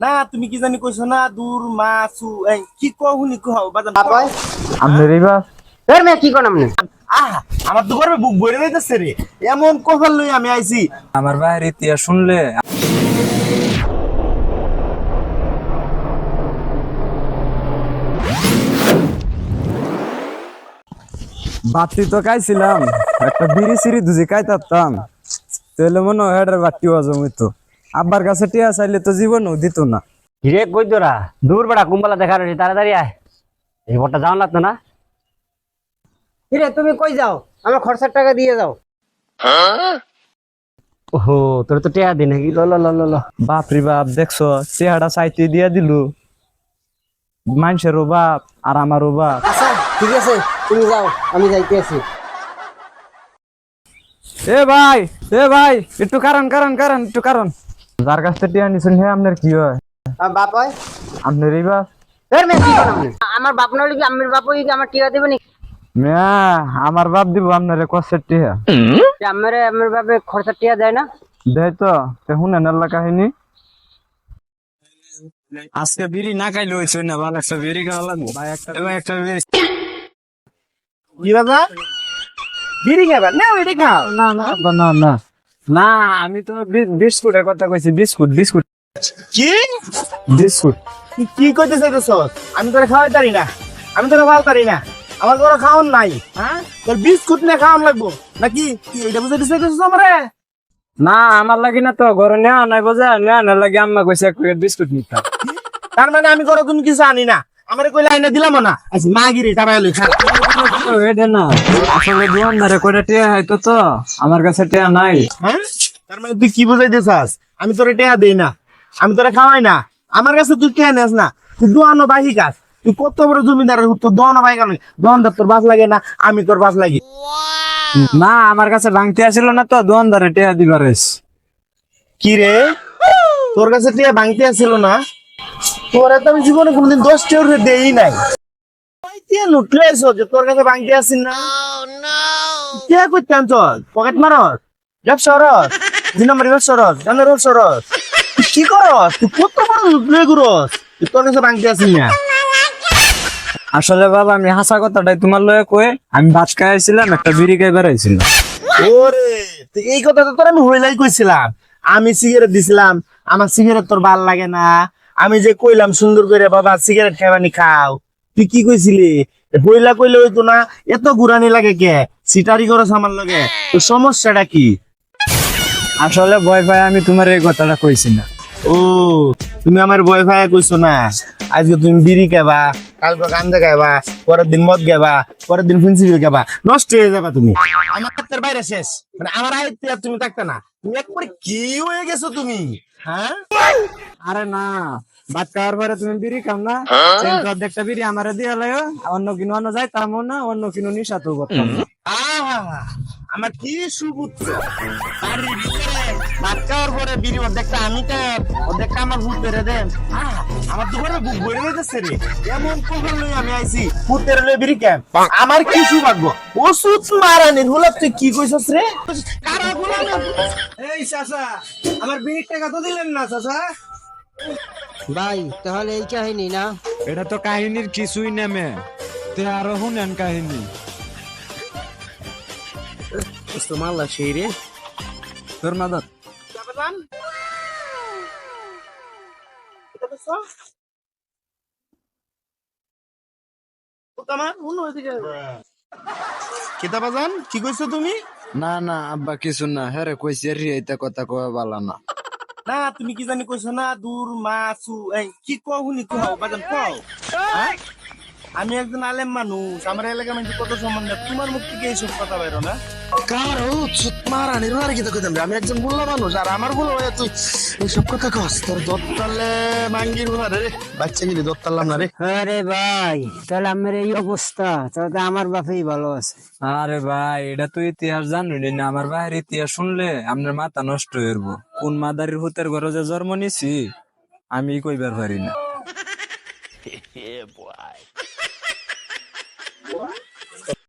না তুমি কি জানি কইছো না দূর মাছু এই কি কহুনি কও বাজান। আপনার এই বাপ এর মেয়ে কি কোন আমনে আহা আমার তো করবে বুক ভরে যাইতেছে রে এমন কপাল লই আমি আইছি। আমার ভাইয়ের ইতিহাস শুনলে। বাতি তো খাইছিলাম একটা বিড়ি সিঁড়ি দুজি খাইতাম তাহলে মনে হয় হেডের বাটি হজম হইতো আব্বার কাছে টিয়া চাইলে তো জীবনও দিত না। হিরে কই তোরা? দূর বেড়া কুম্বালা দেখা রয়েছে তাড়াতাড়ি আয়। এই বটটা যাওয়া লাগতো না? হিরে তুমি কই যাও? আমার খরচার টাকা দিয়ে যাও। ওহো তোর তো টেয়া দি নাকি ল ল ল ল ল। বাপরি বাপ দেখছ চেহারা চাইতে দিয়া দিলু। মানুষেরও বাপ আর আমারও বাপ। আচ্ছা ঠিক আছে তুমি যাও আমি যাইতে আছি। এ ভাই এ ভাই একটু কারণ কারণ কারণ একটু কারণ। যার কাছ থেকে টিয়া নিছেন হে আপনার কি হয়? বাপ হয়। আপনার এই বাপ আমার বাপ নলে কি আমার বাপ কি আমার টিয়া দেবে নাকি? মিয়া আমার বাপ দিব আপনার কষ্টের টিয়া। আমার আমার বাপে খরচার টিয়া দেয় না? দেয় তো শুনেন আল্লাহ কাহিনী। আজকে বিড়ি না খাইলে হয়েছে না ভালো একটা বিড়ি খাওয়া লাগবে। ভাই একটা ভাই একটা বিড়ি। কি বাবা? বিড়ি খাবা? না ওইটা খাও। না না না, না। না আমি তো বিস্কুটের কথা কইছি বিস্কুট বিস্কুট। কি? বিস্কুট। তুই কি কইতে চাইতেছ? আমি তোরে খাওয়াই পারি না। আমি তোরে খাওয়াই পারি না। আমার কোনো খাওয়ান নাই হ্যাঁ? তোর বিস্কুট না খাওয়ান লাগবো। নাকি? কি এটা বুঝাইতে চাইতেছ আমারে? না আমার লাগি না তো ঘরে নেওয়া নাই বোঝা নেওয়া না লাগে আম্মা কইছে এক বিস্কুট নিতে। তার মানে আমি কোনো তুমি কিছু আনি না। আমারে কইলে আইনা দিলাম না। আচ্ছা মা গিরি টাকা লই খা এটা না আসলে দোকানদারে কয়টা টিয়া হয়তো তো আমার কাছে টিয়া নাই। হ্যাঁ? তার মানে তুই কি বুঝাইতে চাস? আমি তোরে টেহা দেই না আমি তোরে খাওয়াই না। আমার কাছে তুই টেহা নেস না তুই দোয়ানো বাহি কাজ। তুই কত বড় জমিদার তোর দোয়ানো বাহি কাজ। দোয়ানদার তোর বাস লাগে না আমি তোর বাস লাগি। না আমার কাছে ভাঙতে আসিল না তো দোকানদারে টিয়া দিবারেস কি রে? তোর কাছে টিয়া ভাঙতে আসছিল না? তোর এত আমি জীবনে কোনদিন দশ টিয়ার দেই নাই। লুটলে যে তোর কাছে ভাঙতে আসিস না। টিয়া করতে আনছস পকেট মারস? ব্যবসা রস দুই নম্বর ব্যবসা রস জানের ব্যবসা রস কি করস? তুই কত বড় লুটলে গুরস তোর কাছে ভাঙতে আসিস না। আসলে বাবা আমি হাসা কথাটাই তোমার লয়ে কয়ে আমি ভাত খাইছিলাম একটা বিড়ি খাই বেড়াইছিলাম ওরে এই কথা তো তোর আমি হইলাই কইছিলাম। আমি সিগারেট দিছিলাম আমার সিগারেট তোর ভালো লাগে না। আমি যে কইলাম সুন্দর করে বাবা সিগারেট খাইবানি খাও। তুই কি কইছিলি? বইলা কইলে হইতো না এত ঘুরানি লাগে কে? সিটারি করস আমার লগে। তো সমস্যাটা কি? আসলে ভয় পাই আমি তোমার এই কথাটা কইছি না। ও তুমি আমার ভয় ভাই কইছো না? আজকে তুমি বিড়ি খাবা কালকে গাঞ্জা খাবা পরের দিন মদ খাবা পরের দিন ফিনসিবিল খাবা নষ্ট হয়ে যাবা তুমি। আমার হাতের বাইরে শেষ। মানে আমার আয়ত্তে আর তুমি থাকতে না। তুমি একবারে কি হয়ে গেছো তুমি? হ্যাঁ? আরে না ভাত খাওয়ার পরে তুমি বিড়ি খাও না? একটা বিড়ি আমারে দিয়ে লাইও। অন্য কিনো অন্য যাই তার না অন্য কিনো নিশা তো করতাম। না। আহা! আমার কি সুপুত্র? বাড়ির ভিতরে ভাত খাওয়ার পরে বিড়ি অর্ধেকটা আমি খাব অর্ধেকটা আমার ভূত বেড়ে দেন আমার দুপুরে বুক ভরে যেতেছে রে। এমন কখন লই আমি আইছি ভূত বেড়ে লই বিড়ি ক্যাম্প আমার কি সুভাগ্য? ওষুধ মারানি গোলাপ তুই কি কইছস রে? কারা গোলাপ এই চাচা আমার বিড়ির টাকা তো দিলেন না চাচা। ভাই তাহলে এই কাহিনী না? এটা তো কাহিনীর কিছুই নেমে। তে আরও শুনেন কাহিনী। মাল্লা সেই রে তোর মাদত কিতাবাজান কি কইছো তুমি না না আব্বা কিছু না। হ্যাঁ কইছি রে এটা কথা কয়ে বালা না। না তুমি কি জানি কইছো না দূর মাছু এই কি কহুনি কও বাজান কও। হ্যাঁ? আমি একজন আলেম মানুষ আমার এলাকা মানুষ কত সম্বন্ধে? তোমার মুখ থেকে এইসব কথা বেরো না। কার মারা কি আমি একজন বুল্লা মানুষ আর আমার বুলো তুই এইসব কথা কস। তোর দত্তালে মাঙ্গির রে বাচ্চা গিরি দত্তালাম না রে। আরে ভাই তাহলে আমার এই অবস্থা তাহলে তো আমার বাপেই ভালো আছে। আরে ভাই এটা তো ইতিহাস জানুনি না আমার ভাইয়ের ইতিহাস শুনলে আপনার মাথা নষ্ট হয়ে কোন মাদারির হুতের ঘরে যে জন্ম নিছি আমি কইবার পারি না।